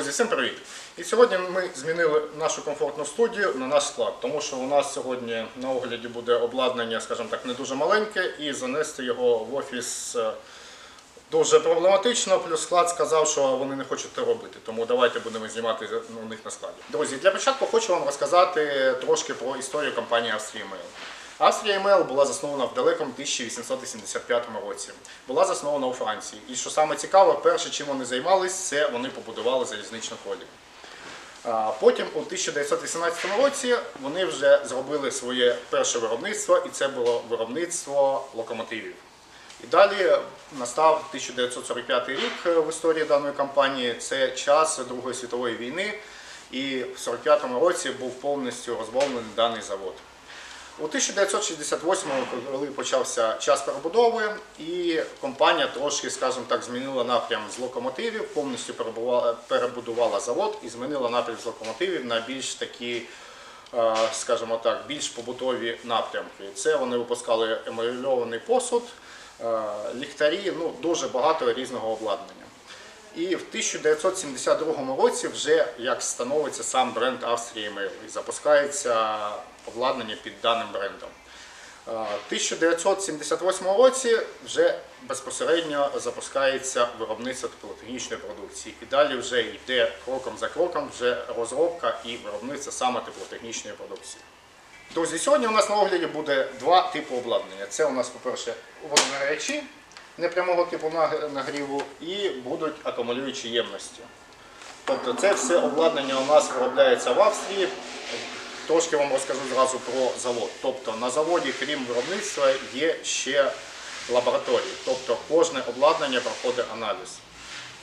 всім привіт! І сьогодні ми змінили нашу комфортну студію на наш склад, тому що у нас сьогодні на огляді буде обладнання, скажімо так, не дуже маленьке, і занести його в офіс е, дуже проблематично. Плюс склад сказав, що вони не хочуть це робити, тому давайте будемо знімати у них на складі. Друзі, для початку хочу вам розказати трошки про історію компанії Австрія Mail. Австрія Mail була заснована в далекому 1885 році. Була заснована у Франції. І що саме цікаве, перше, чим вони займалися, це вони побудували залізничну колію. Потім у 1918 році вони вже зробили своє перше виробництво, і це було виробництво локомотивів. І далі настав 1945 рік в історії даної компанії. Це час Другої світової війни, і в 1945 році був повністю розбомблений даний завод. У 1968-му, коли почався час перебудови, і компанія трошки, скажімо так, змінила напрям з локомотивів, повністю перебудувала завод і змінила напрям з локомотивів на більш такі, е, скажімо так, більш побутові напрямки. Це вони випускали емальований посуд, е, ліхтарі, ну дуже багато різного обладнання. І в 1972 році вже як становиться сам бренд Австрія Mail і запускається обладнання під даним брендом. Е, В 1978 році вже безпосередньо запускається виробництво теплотехнічної продукції. І далі вже йде кроком за кроком вже розробка і виробництво саме теплотехнічної продукції. Друзі, сьогодні у нас на огляді буде два типи обладнання. Це у нас, по-перше, водонагрячі непрямого типу нагріву і будуть акумулюючі ємності. Тобто це все обладнання у нас виробляється в Австрії. Трошки вам розкажу зразу про завод. Тобто на заводі, крім виробництва, є ще лабораторії. Тобто кожне обладнання проходить аналіз.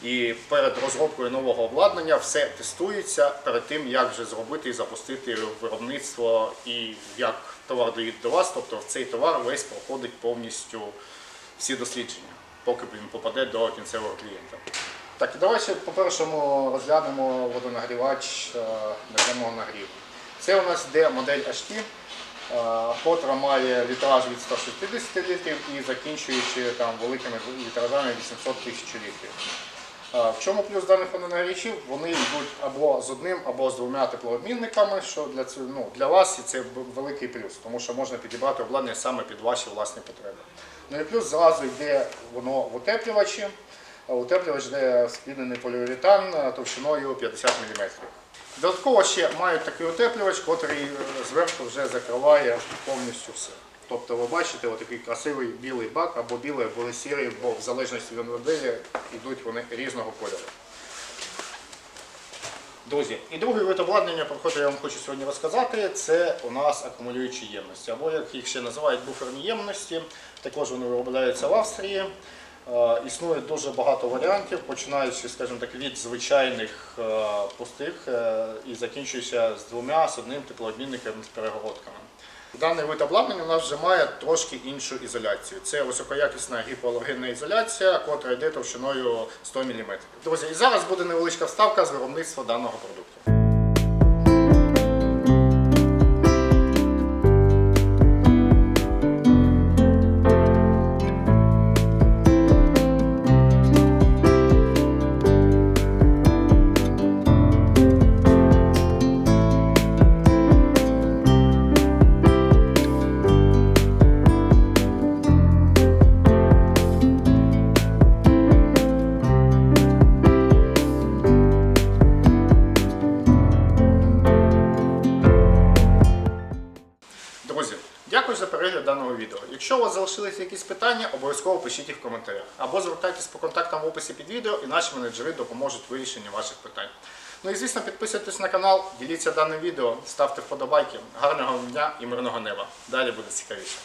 І перед розробкою нового обладнання все тестується перед тим, як вже зробити і запустити виробництво і як товар доїде до вас. Тобто цей товар весь проходить повністю всі дослідження, поки він попаде до кінцевого клієнта. Так, і давайте по-першому розглянемо водонагрівач наземного нагріву. Це у нас йде модель HT, е, котра має літраж від 160 літрів і закінчуючи там великими літражами 800 тисяч літрів. Е, В чому плюс даних водонагрівачів? Вони йдуть або з одним, або з двома теплообмінниками, що для, ну, для вас це великий плюс, тому що можна підібрати обладнання саме під ваші власні потреби. Ну і плюс зразу йде воно в утеплювачі. А Утеплювач йде спінений поліуретан е, товщиною 50 мм. Додатково ще мають такий утеплювач, який зверху вже закриває повністю все. Тобто ви бачите отакий красивий білий бак або білий, або сірий, бо в залежності від моделі йдуть вони різного кольору. Друзі, і другий вид обладнання, про який я вам хочу сьогодні розказати, це у нас акумулюючі ємності, або як їх ще називають буферні ємності. Також вони виробляються в Австрії. Е, Існує дуже багато варіантів, починаючи, скажімо так, від звичайних е, пустих е, і закінчуючи з двома, з одним теплообмінником з перегородками. Даний вид обладнання у нас вже має трошки іншу ізоляцію. Це високоякісна гіпологенна ізоляція, котра йде товщиною 100 мм. Друзі, і зараз буде невеличка вставка з виробництва даного продукту. Дякую за перегляд даного відео. Якщо у вас залишилися якісь питання, обов'язково пишіть їх в коментарях. Або звертайтесь по контактам в описі під відео і наші менеджери допоможуть вирішенню ваших питань. Ну і звісно, підписуйтесь на канал, діліться даним відео, ставте вподобайки. Гарного дня і мирного неба. Далі буде цікавіше.